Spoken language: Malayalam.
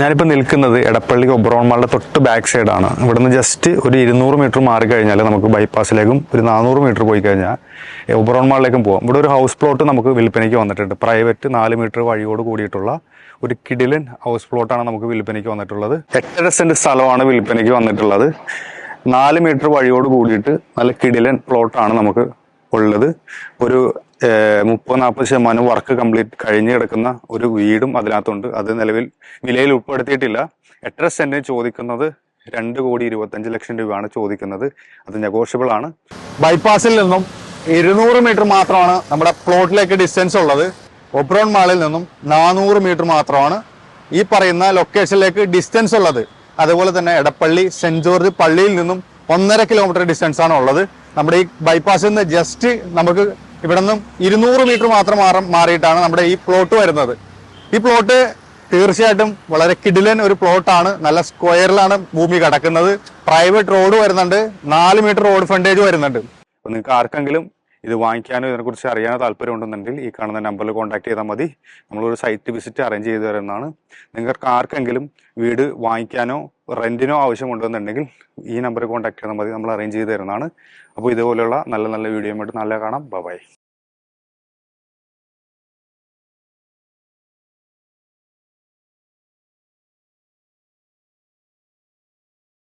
ഞാനിപ്പോൾ നിൽക്കുന്നത് എടപ്പള്ളി ഒബ്രോൺ മാളിന്റെ തൊട്ട് ബാക്ക് സൈഡാണ് ഇവിടുന്ന് ജസ്റ്റ് ഒരു ഇരുന്നൂറ് മീറ്റർ മാറി കഴിഞ്ഞാൽ നമുക്ക് ബൈപ്പാസിലേക്കും ഒരു നാനൂറ് മീറ്റർ പോയി കഴിഞ്ഞാൽ ഒബ്രോൺ മാളിലേക്കും പോകാം ഇവിടെ ഒരു ഹൗസ് പ്ലോട്ട് നമുക്ക് വിൽപ്പനയ്ക്ക് വന്നിട്ടുണ്ട്. പ്രൈവറ്റ് നാല് മീറ്റർ വഴിയോട് കൂടിയിട്ടുള്ള ഒരു കിഡിലൻ ഹൗസ് പ്ലോട്ടാണ് നമുക്ക് വിൽപ്പനയ്ക്ക് വന്നിട്ടുള്ളത്. എട്ടര സെന്റ് സ്ഥലമാണ് വിൽപ്പനയ്ക്ക് വന്നിട്ടുള്ളത്. നാല് മീറ്റർ വഴിയോട് കൂടിയിട്ട് നല്ല കിഡിലൻ പ്ലോട്ടാണ് നമുക്ക് ഉള്ളത്. ഒരു മുപ്പത് നാൽപ്പത് ശതമാനം വർക്ക് കംപ്ലീറ്റ് കഴിഞ്ഞ് കിടക്കുന്ന ഒരു വീടും അതിനകത്തുണ്ട്. അത് നിലവിൽ വിലയിൽ ഉൾപ്പെടുത്തിയിട്ടില്ല. എട്ടര സെന്റിന് ചോദിക്കുന്നത്? രണ്ട് കോടി ഇരുപത്തഞ്ച് ലക്ഷം രൂപയാണ് ചോദിക്കുന്നത്. അത് നെഗോഷ്യബിൾ ആണ്. ബൈപ്പാസിൽ നിന്നും ഇരുന്നൂറ് മീറ്റർ മാത്രമാണ് നമ്മുടെ പ്ലോട്ടിലേക്ക് ഡിസ്റ്റൻസ് ഉള്ളത്. ഒബ്രോൺ മാളിൽ നിന്നും നാനൂറ് മീറ്റർ മാത്രമാണ് ഈ പറയുന്ന ലൊക്കേഷനിലേക്ക് ഡിസ്റ്റൻസ് ഉള്ളത്. അതുപോലെ തന്നെ എടപ്പള്ളി സെന്റ് ജോർജ് പള്ളിയിൽ നിന്നും ഒന്നര കിലോമീറ്റർ ഡിസ്റ്റൻസ് ആണ് ഉള്ളത്. നമ്മുടെ ഈ ബൈപ്പാസിൽ നിന്ന് ജസ്റ്റ് നമുക്ക് ഇവിടെ നിന്നും ഇരുന്നൂറ് മീറ്റർ മാത്രം മാറും മാറിയിട്ടാണ് നമ്മുടെ ഈ പ്ലോട്ട് വരുന്നത്. ഈ പ്ലോട്ട് തീർച്ചയായിട്ടും വളരെ കിടിലൻ ഒരു പ്ലോട്ടാണ് നല്ല സ്ക്വയറിലാണ് ഭൂമി കിടക്കുന്നത്. പ്രൈവറ്റ് റോഡ് വരുന്നുണ്ട്. നാല് മീറ്റർ റോഡ് ഫ്രണ്ടേജ് വരുന്നുണ്ട്. നിങ്ങൾക്ക് ആർക്കെങ്കിലും ഇത് വാങ്ങിക്കാനോ ഇതിനെക്കുറിച്ച് അറിയാനോ താല്പര്യം ഉണ്ടെന്നുണ്ടെങ്കിൽ ഈ കാണുന്ന നമ്പറിൽ കോൺടാക്ട് ചെയ്താൽ മതി. നമ്മളൊരു സൈറ്റ് വിസിറ്റ് അറേഞ്ച് ചെയ്തു തരുന്നതാണ്. നിങ്ങൾക്ക് ആർക്കെങ്കിലും വീട് വാങ്ങിക്കാനോ റെന്റിനോ ആവശ്യമുണ്ടെന്നുണ്ടെങ്കിൽ ഈ നമ്പറിൽ കോൺടാക്ട് ചെയ്താൽ മതി. നമ്മൾ അറേഞ്ച് ചെയ്ത് തരുന്നതാണ്. അപ്പോൾ ഇതുപോലെയുള്ള നല്ല നല്ല വീഡിയോ ആയിട്ട് നല്ല കാണാം. ബൈ